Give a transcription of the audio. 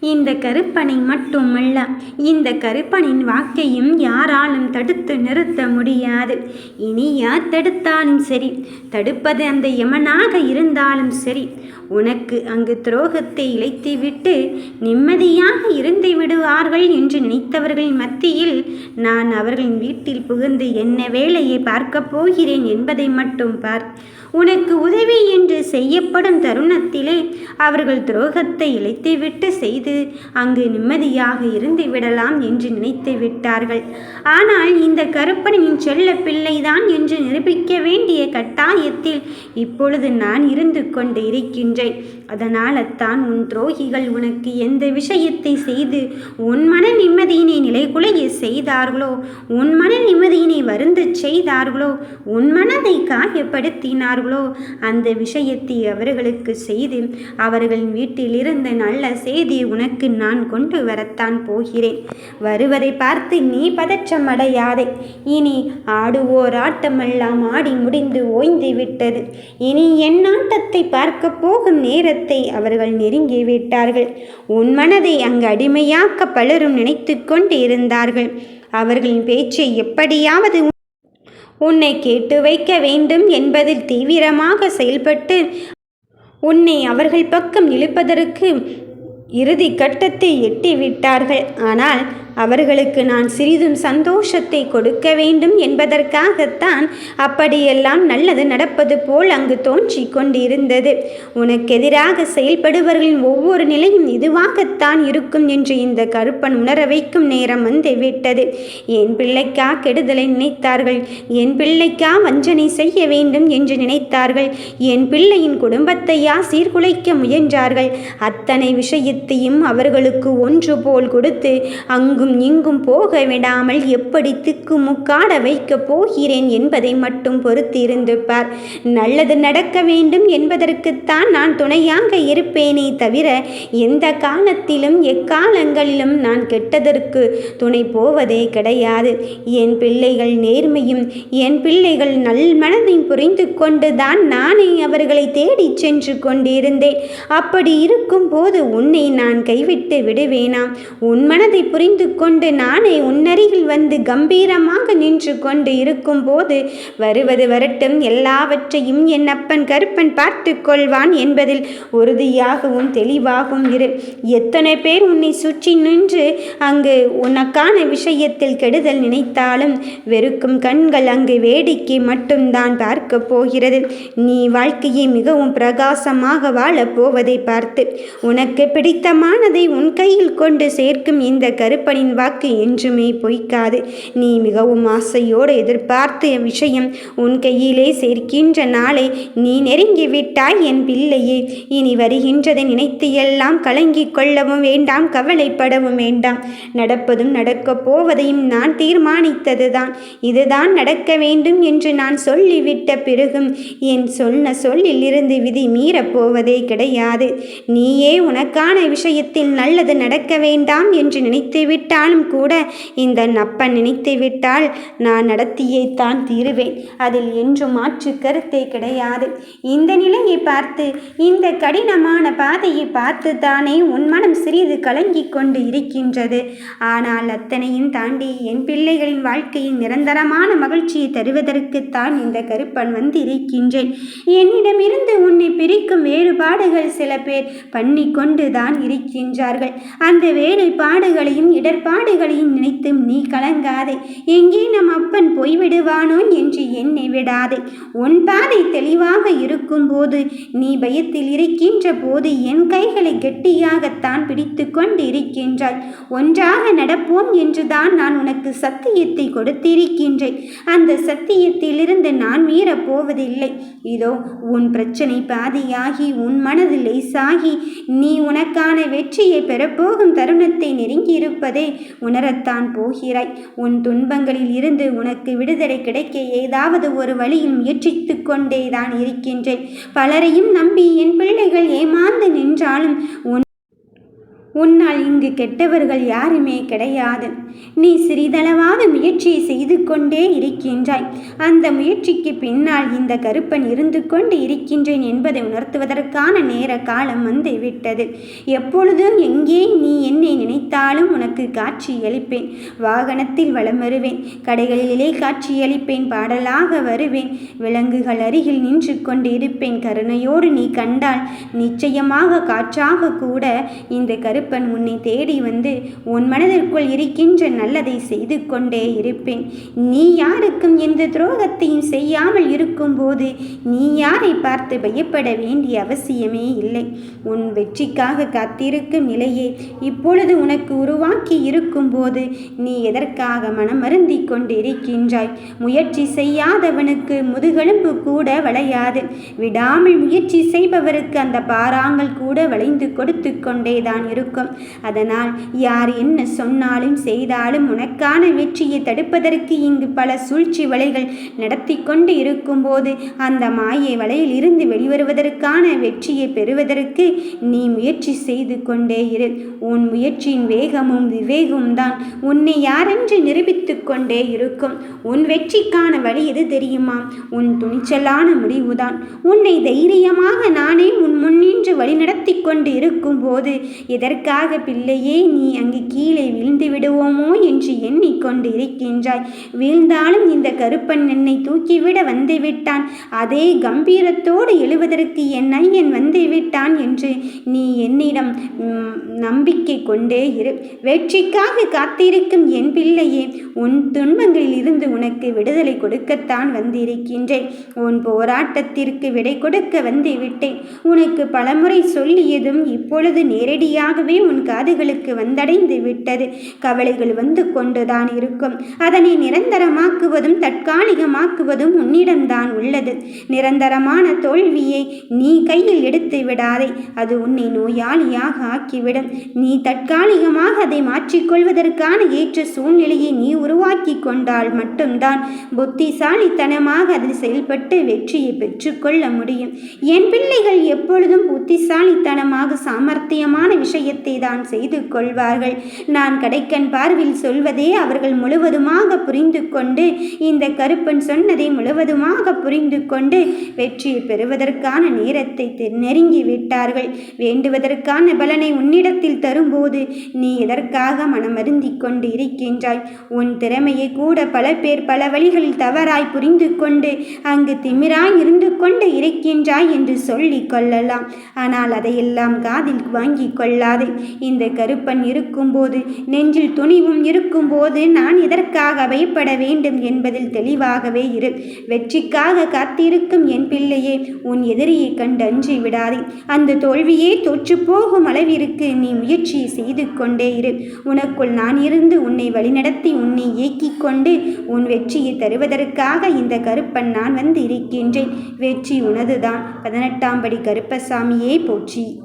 இந்த கருப்பனை மட்டுமல்ல இந்த கருப்பனின் வாக்கையும் யாராலும் தடுத்து நிறுத்த முடியாது. இனி யார் தடுத்தாலும் சரி தடுப்பது அந்த யமனாக இருந்தாலும் சரி உனக்கு அங்கு துரோகத்தை இழைத்துவிட்டு நிம்மதியாக இருந்து விடுவார்கள் என்று நினைத்தவர்களின் மத்தியில் நான் அவர்களின் வீட்டில் புகுந்து என்ன வேலையை பார்க்கப் போகிறேன் என்பதை மட்டும் பார். உனக்கு உதவி என்று செய்யப்படும் தருணத்திலே அவர்கள் துரோகத்தை இழைத்துவிட்டு செய்து அங்கு நிம்மதியாக இருந்து விடலாம் என்று நினைத்து விட்டார்கள். ஆனால் இந்த கருப்பனின் செல்ல பிள்ளைதான் என்று நிரூபிக்க வேண்டிய கட்டாயத்தில் இப்பொழுது நான் இருந்து கொண்டு இருக்கின்றேன். அதனால்தான் உன் துரோகிகள் உனக்கு எந்த விஷயத்தை செய்து உன் மன நிம்மதியினை நிலைகுலைய செய்தார்களோ உன் மன நிம்மதியினை வருந்து செய்தார்களோ உன் மனதை காயப்படுத்தினார்களோ அந்த விஷயத்தை அவர்களுக்கு செய்து அவர்களின் வீட்டில் இருந்த நல்ல செய்தி உனக்கு நான் கொண்டு வரத்தான் போகிறேன். வருவதை பார்த்து நீ பதற்றம் அடையாதே. இனி ஆடுவோர் ஆட்டமெல்லாம் ஆடி முடிந்து ஓய்ந்து விட்டது. இனி என் ஆட்டத்தை பார்க்க போகும் நேரத்தை அவர்கள் நெருங்கி விட்டார்கள். உன் மனதை அங்கு அடிமையாக்க பலரும் நினைத்து கொண்டு இருந்தார்கள் அவர்களின் பேச்சை எப்படியாவது உன்னை கேட்டு வைக்க வேண்டும் என்பதில் தீவிரமாக செயல்பட்டு உன்னை அவர்கள் பக்கம் இழுப்பதற்கு இறுதி கட்டத்தை எட்டிவிட்டார்கள். ஆனால் அவர்களுக்கு நான் சிறிதும் சந்தோஷத்தை கொடுக்க வேண்டும் என்பதற்காகத்தான் அப்படியெல்லாம் நல்லது நடப்பது போல் அங்கு தோன்றி கொண்டிருந்தது. உனக்கு எதிராக செயல்படுபவர்களின் ஒவ்வொரு நிலையும் இதுவாகத்தான் இருக்கும் என்று இந்த கருப்பன் உணர வைக்கும் நேரம் வந்து விட்டது. என் பிள்ளைக்கா கெடுதலை நினைத்தார்கள். என் பிள்ளைக்கா வஞ்சனை செய்ய வேண்டும் என்று நினைத்தார்கள். என் பிள்ளையின் குடும்பத்தையா சீர்குலைக்க முயன்றார்கள். அத்தனை விஷயத்தையும் அவர்களுக்கு ஒன்று போல் கொடுத்து அங்கும் இங்கும் போக விடாமல் எப்படி திக்கு முக்காட வைக்கப் போகிறேன் என்பதை மட்டும் பொறுத்திருந்து பார் நல்லது நடக்க வேண்டும் என்பதற்குத்தான் நான் துணையாக இருப்பேனே தவிர எந்த காலத்திலும் எக்காலங்களிலும் நான் கெட்டதற்கு துணை போவதே கிடையாது. என் பிள்ளைகள் நேர்மையும் என் பிள்ளைகள் நல் மனதையும் புரிந்து கொண்டுதான் நானே அவர்களை தேடிச் சென்று கொண்டிருந்தேன். அப்படி இருக்கும் போது உன்னை நான் கைவிட்டு விடுவேனாம் உன் மனதை புரிந்து கொண்டு நானே உன்னருகில் வந்து கம்பீரமாக நின்று கொண்டு இருக்கும்போது வருவது வரட்டும். எல்லாவற்றையும் என் அப்பன் கருப்பன் பார்த்து கொள்வான் என்பதில் உறுதியாகவும் தெளிவாகவும் இரு. எத்தனை பேர் உன்னை சுற்றி நின்று அங்கு உனக்கான விஷயத்தில் கெடுதல் நினைத்தாலும் வெறுக்கும் கண்கள் அங்கு வேடிக்கை மட்டும்தான் பார்க்க போகிறது. நீ வாழ்க்கையை மிகவும் பிரகாசமாக வாழப் போவதை பார்த்து உனக்கு பிடித்தமானதை உன் கையில் கொண்டு சேர்க்கும் இந்த கருப்பனின் வாக்கு என்றுமே பொய்க்காது. நீ மிகவும் ஆசையோடு எதிர்பார்த்த விஷயம் உன் கையிலே சேர்க்கின்ற நாளை நீ நெருங்கி விட்டாய் என் பிள்ளையே. இனி வருகின்றதை நினைத்து எல்லாம் கலங்கிக் கொள்ளவும் வேண்டாம் கவலைப்படவும் வேண்டாம். நடப்பதும் நடக்கப் போவதையும் நான் தீர்மானித்ததுதான். இதுதான் நடக்க வேண்டும் என்று நான் சொல்லிவிட்ட பிறகும் என் சொன்ன சொல்லிலிருந்து விதி மீறப் போவதே கிடையாது. நீயே உனக்கான விஷயத்தில் நல்லது நடக்க வேண்டாம் என்று நினைத்து விட்டாலும் கூட இந்த நப்பன் நினைத்து விட்டால் நான் நடத்தியைத்தான் தான் தீருவேன். அதில் என்றும் மாற்று கருத்தே கிடையாது. இந்த நிலையை பார்த்து இந்த கடினமான பாதையை பார்த்து தானே உன் மனம் சிறிது கலங்கி கொண்டு இருக்கின்றது. ஆனால் அத்தனையும் தாண்டி என் பிள்ளைகளின் வாழ்க்கையில் நிரந்தரமான மகிழ்ச்சியை தருவதற்குத்தான் இந்த கருப்பன் வந்து இருக்கின்றேன் என்னிடமிருந்து உன்னை பிரிக்கும் வேறுபாடுகள் சில பேர் பண்ணி கொண்டுதான் இருக்கின்றார்கள். அந்த வேலைப்பாடுகளையும் இடர் இடர்பாடுகளையும் நினைத்தும் நீ கலங்காதே. எங்கே நம் அப்பன் போய்விடுவானோ என்று எண்ணி விடாதே. உன் பாதை தெளிவாக இருக்கும்போது நீ பயத்தில் இருக்கின்ற போது என் கைகளை கெட்டியாகத்தான் பிடித்து கொண்டு இருக்கின்றாய் ஒன்றாக நடப்போம் என்றுதான் நான் உனக்கு சத்தியத்தை கொடுத்திருக்கின்றேன். அந்த சத்தியத்திலிருந்து நான் மீறப் போவதில்லை. இதோ உன் பிரச்சனை பாதியாகி உன் மனது லேசாகி நீ உனக்கான வெற்றியை பெறப்போகும் தருணத்தை நெருங்கியிருப்பதே உணரத்தான் போகிறாய். உன் துன்பங்களில் இருந்து உனக்கு விடுதலை கிடைக்க ஏதாவது ஒரு வழியில் முயற்சித்து கொண்டேதான் இருக்கின்றேன். பலரையும் நம்பி என் பிள்ளைகள் ஏமாந்து நின்றாலும் உன் உன்னால் இங்கு கெட்டவர்கள் யாருமே கிடையாது. நீ சிறிதளவாவது முயற்சியை செய்து கொண்டே இருக்கின்றாய். அந்த முயற்சிக்கு பின்னால் இந்த கருப்பன் இருந்து கொண்டு இருக்கின்றேன் என்பதை உணர்த்துவதற்கான நேர காலம் வந்து விட்டது. எப்பொழுதும் எங்கே நீ என்னை நினைத்தாலும் உனக்கு காட்சி அளிப்பேன். வாகனத்தில் வலம் வருவேன். கடைகளிலே காட்சி அளிப்பேன். பாடலாக வருவேன். விலங்குகள் அருகில் நின்று கொண்டு இருப்பேன். கருணையோடு நீ கண்டால் நிச்சயமாக காற்றாக கூட இந்த கருப்பன் உன்னை தேடி வந்து உன் மனதிற்குள் இருக்கின்ற நல்லதை செய்து கொண்டே இருப்பேன். நீ யாருக்கும் எந்த துரோகத்தையும் செய்யாமல் இருக்கும்போது நீ யாரை பார்த்து பயப்பட வேண்டிய அவசியமே இல்லை. உன் வெற்றிக்காக காத்திருக்கும் நிலையே இப்பொழுது உனக்கு உருவாக்கி இருக்கும்போது நீ எதற்காக மனமருந்தி கொண்டிருக்கின்றாய்? முயற்சி செய்யாதவனுக்கு முதுகெலும்பு கூட வளையாது. விடாமல் முயற்சி செய்பவருக்கு அந்த பாறாங்கள் கூட வளைந்து கொடுத்து கொண்டேதான் இருக்கும். அதனால் யார் என்ன சொன்னாலும் செய்தாலும் உனக்கான வெற்றியை தடுப்பதற்கு இங்கு பல சூழ்ச்சி வலைகள் நடத்தி கொண்டு இருக்கும்போது அந்த மாயை வலையில் இருந்து வெளிவருவதற்கான வெற்றியை பெறுவதற்கு நீ முயற்சி செய்து கொண்டே இரு. உன் முயற்சியின் வேகமும் விவேகமும் தான் உன்னை யாரென்று நிரூபித்து கொண்டே இருக்கும். உன் வெற்றிக்கான வழி எது தெரியுமா? உன் துணிச்சலான முடிவுதான். உன்னை தைரியமாக நானே உன் முன்னின்று வழிநடத்தி கொண்டு இருக்கும்போது எதற்காக பிள்ளையே நீ அங்கு கீழே விழுந்து விடுவோமோ என்று எண்ணிக்கொண்டு இருக்கின்றாய் வீழ்ந்தாலும் இந்த கருப்பன் என்னை தூக்கிவிட வந்துவிட்டான் அதே கம்பீரத்தோடு எழுவதற்கு என் ஐயன் வந்துவிட்டான் என்று நீ என்னிடம் நம்பிக்கை கொண்டே இரு. வெற்றிக்காக காத்திருக்கும் என் பிள்ளையே உன் துன்பங்களில் இருந்து உனக்கு விடுதலை கொடுக்கத்தான் வந்திருக்கின்றேன். உன் போராட்டத்திற்கு விடை கொடுக்க வந்து விட்டேன். உனக்கு பலமுறை சொல்லியதும் இப்பொழுது நேரடியாகவே உன் காதுகளுக்கு வந்தடைந்து விட்டது. கவலைகள் வந்து கொண்டுதான் இருக்கும். அதனை நிரந்தரமாக்குவதும் தற்காலிகமாக்குவதும் உன்னிடம்தான் உள்ளது. நிரந்தரமான தோல்வியை நீ கையில் எடுத்து விடாதே. அது உன்னை நோயாளியாக ஆக்கிவிடும். நீ தற்காலிகமாக அதை மாற்றிக்கொள்வதற்கான ஏற்ற சூழ்நிலையை நீ உருவாக்கி கொண்டால் மட்டும்தான் புத்திசாலித்தனமாக அதில் செயல்பட்டு வெற்றியை பெற்றுக்கொள்ள முடியும். என் பிள்ளைகள் எப்பொழுதும் புத்திசாலித்தனமாக சாமர்த்தியமான விஷயத்தை தான் செய்து கொள்வார்கள். நான் கடைக்கன் பார்வில் சொல்வதே அவர்கள் முழுவதுமாக புரிந்து கொண்டு இந்த கருப்பன் சொன்னதை முழுவதுமாக புரிந்து கொண்டு வெற்றியை பெறுவதற்கான நேரத்தை நெருங்கி விட்டார்கள். வேண்டுவதற்கான பலனை உன்னிடத்தில் தரும்போது நீ எதற்காக மனமருந்தி கொண்டு இருக்கின்றாய்? உன் திறமையை கூட பல பேர் பல வழிகளில் தவறாய் புரிந்து கொண்டு அங்கு திமிராய் இருந்து கொண்டு இருக்கின்றாய் என்று சொல்லிக் கொள்ளலாம். ஆனால் அதையெல்லாம் காதில் வாங்கி கொள்ளாது. இந்த கருப்பன் இருக்கும்போது நெஞ்சில் துணிவும் இருக்கும்போது நான் எதற்காக பயப்பட வேண்டும் என்பதில் தெளிவாகவே இரு. வெற்றிக்காக காத்திருக்கும் என் பிள்ளையே உன் எதிரியை கண்டு அஞ்சி விடாதே. அந்த தோல்வியே தோற்றுப்போகும் அளவிற்கு நீ முயற்சி செய்து கொண்டே இரு. உனக்குள் நான் இருந்து உன்னை வழிநடத்தி உன்னை இயக்கிக் கொண்டு உன் வெற்றியை தருவதற்காக இந்த கருப்பன் நான் வந்து இருக்கின்றேன். வெற்றி உனதுதான். பதினெட்டாம் படி கருப்பசாமியே போற்றி.